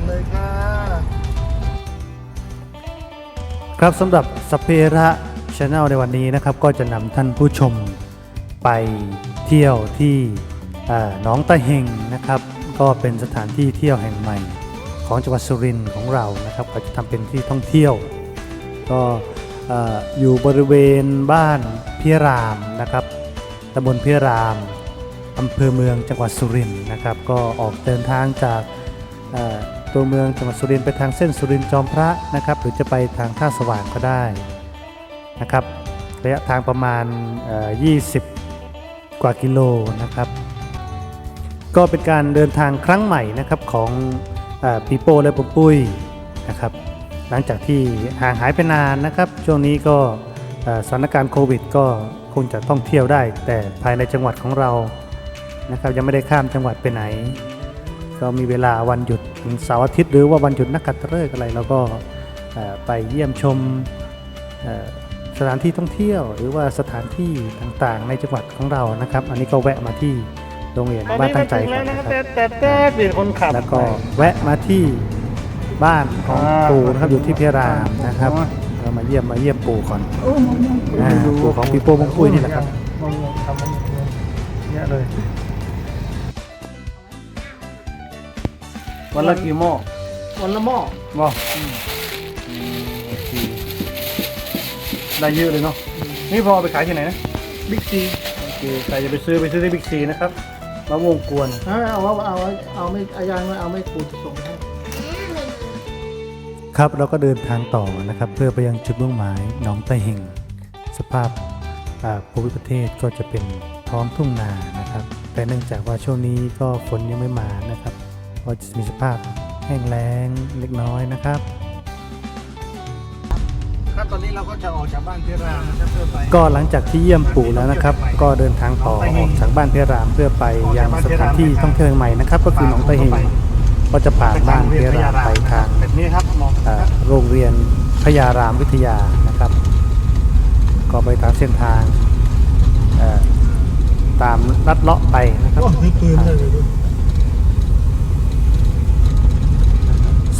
ันเลยค่ะ ครับสำหรับสเประชาแนลในวันนี้นะครับ ก็จะนำท่านผู้ชมไปเที่ยวที่หนองตะเฮงนะครับ ก็เป็นสถานที่เที่ยวแห่งใหม่ ของจังหวัดสุรินทร์ของเรานะครับก็จะทำเป็นที่ท่องเที่ยว ก็อยู่บริเวณบ้านพิรามนะครับตำบลพิรามอำเภอเมืองจังหวัดสุรินทร์นะครับ ก็ออกเดินทางจาก ตัวเมืองจังหวัดสุรินทร์ไปทางเส้นสุรินทร์จอมพระนะครับ หรือจะไปทางท่าสว่างก็ได้นะครับระยะทางประมาณ 20 กว่ากิโลนะครับ ก็เป็นการเดินทางครั้งใหม่นะครับของอปีโป้และปุ้มปุ้ยนะครับ หลังจากที่ห่างหายไปนานนะครับ ช่วงนี้ก็สถานการณ์โควิด ก็คงจะต้องเที่ยวได้ แต่ภายในจังหวัดของเรานะครับ ยังไม่ได้ข้ามจังหวัดไปไหน ก็มีเวลาวันหยุดเสาร์อาทิตย์หรือว่าวันหยุดนักขัตฤกษ์อะไรเราก็เอ่อไปเยี่ยมชมเอ่อสถานที่ท่องเที่ยว หรือว่าสถานที่ต่างๆ ในจังหวัดของเรานะครับ อันนี้ก็แวะมาที่โรงเรียนบ้านตั้งใจก่อนนะครับแต่แต่แต่เปลี่ยนคนขับแล้วก็แวะมาที่บ้านของอ่าปู่นะครับอยู่ที่พิรามนะครับอ๋อเรามาเยี่ยมมาเยี่ยมปู่ก่อนโอ้มะม่วงอ่าปู่ของพี่โป้มงปุ้ยนี่แหละครับมะม่วงทำมะม่วงเยอะเลย วันละกี่หม้อวันละหม้อหม้ออืมโอเคได้เยอะเลยเนาะนี่พอเอาไปขายที่ไหนนะบิ๊กซีโอเคใครจะไปซื้อไปซื้อที่บิ๊กซีนะครับมะม่วงกวนเอาเอาเอาเอาเอาไม่เอายางไม่เอาไม่ปูจะส่งให้ครับเราก็เดินทางต่อนะครับ เพื่อไปยังจุดมุ่งหมายหนองไตเฮงสภาพอ่าภูมิประเทศก็จะเป็นท้องทุ่งนานะครับ แต่เนื่องจากว่าช่วงนี้ก็ฝนยังไม่มานะครับ ก็จะมีสภาพแห้งแล้งเล็กน้อยนะครับ ครับตอนนี้เราก็จะออกจากบ้านพิรามนะครับเพื่อไปก็หลังจากที่เยี่ยมปู่แล้วนะครับ ก็เดินทางต่อออกจากบ้านเพรามเพื่อไปยังสถานที่ท่องเที่ยวแห่งใหม่นะครับก็คือหนองไตเฮงก็จะผ่านบ้านเพรามไปทางแบบนี้ครับมองเอ่อโรงเรียนพยารามวิทยานะครับ ก็ไปตามเส้นทางเอ่อตามลัดเลาะไปนะครับ โอ้ยปืนเลย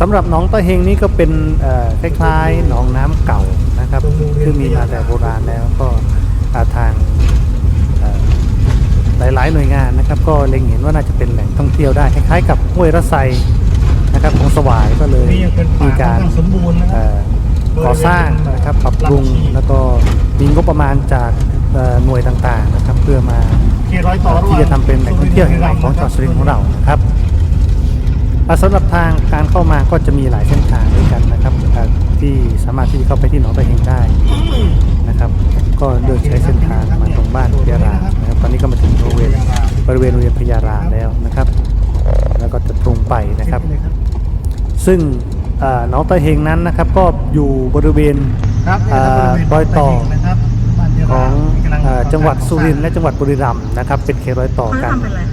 สำหรับหนองตะเฮงนี้ก็เป็นเอ่อคล้ายๆหนองน้ำเก่านะครับซึ่งมีมาแต่โบราณแล้วก็อ่าทางเอ่อหลายๆหน่วยงานนะครับ ก็เล็งเห็นว่าน่าจะเป็นแหล่งท่องเที่ยวได้คล้ายๆกับห้วยระไซนะครับของสวายก็เลยนี่ยังเป็นป่ามีการค่อนข้างสมบูรณ์นะคเอ่รับอก่อสร้างนะครับปรับปรุงแล้วก็มีงบประมาณจากเอ่อหน่วยต่างๆนะครับ เพื่อมาขี่ร้อยต่อระหว่างที่จะทำเป็นแหล่งท่องเที่ยวแห่งใหม่ของจังหวัดสุรินทร์ของเรานะครับอะ สำหรับทางการเข้ามาก็จะมีหลายเส้นทางด้วยกันนะครับอะที่สามารถที่จะเข้าไปที่หนองตะเฮงได้นะครับ ก็เลือกใช้เส้นทางมาตรงบ้านพยารามนะครับ ตอนนี้ก็มาถึงบริเวณบริเวณโรงเรียนพยารามแล้วนะครับ แล้วก็จะตรงไปนะครับ ซึ่งเอ่อหนองตะเฮงนั้นนะครับ ก็อยู่บริเวณครับเอ่อรอยต่อนะครับบ้านพิขราองมกำลัเอ่อจังหวัดสุรินทร์และจังหวัดบุรีรัมย์นะครับ เป็นเขตรอยต่อกัน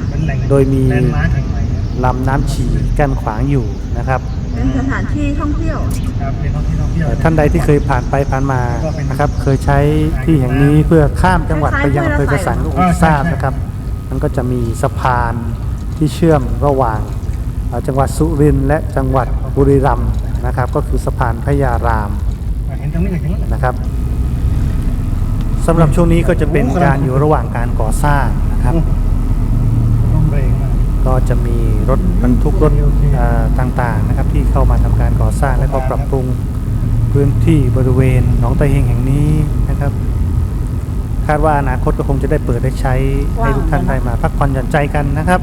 เป็นแหล่งโดยมีแลนด์มาร์คแห่งใหม่ลำน้ำฉีกั้นขวางอยู่นะครับ เป็นสถานที่ท่องเที่ยว ครับเป็นท่องเที่ยวท่องเที่ยวเอ่อท่านใดที่เคยผ่านไปผ่านมานะครับ เคยใช้ที่แห่งนี้เพื่อข้ามจังหวัดไปยังอำเภอกระสังก็คงทราบนะครับ มันก็จะมีสะพานที่เชื่อมระหว่างเอ่อจังหวัดสุรินทร์และจังหวัดบุรีรัมย์นะครับ ก็คือสะพานพญารามเห็นตรงนี้ก็เห็นแล้วแหละนะครับสำหรับช่วงนี้ก็จะเป็นการอยู่ระหว่างการก่อสร้างนะครับต้องเบรกมากก็จะมี รถบรรทุกรถต่างๆนะครับ ที่เข้ามาทำการก่อสร้างและก็ปรับปรุงพื้นที่บริเวณหนองตะเฮงแห่งนี้นะครับ คาดว่าอนาคตก็คงจะได้เปิดได้ใช้ให้ทุกท่านได้มาพักผ่อนหย่อนใจกันนะครับ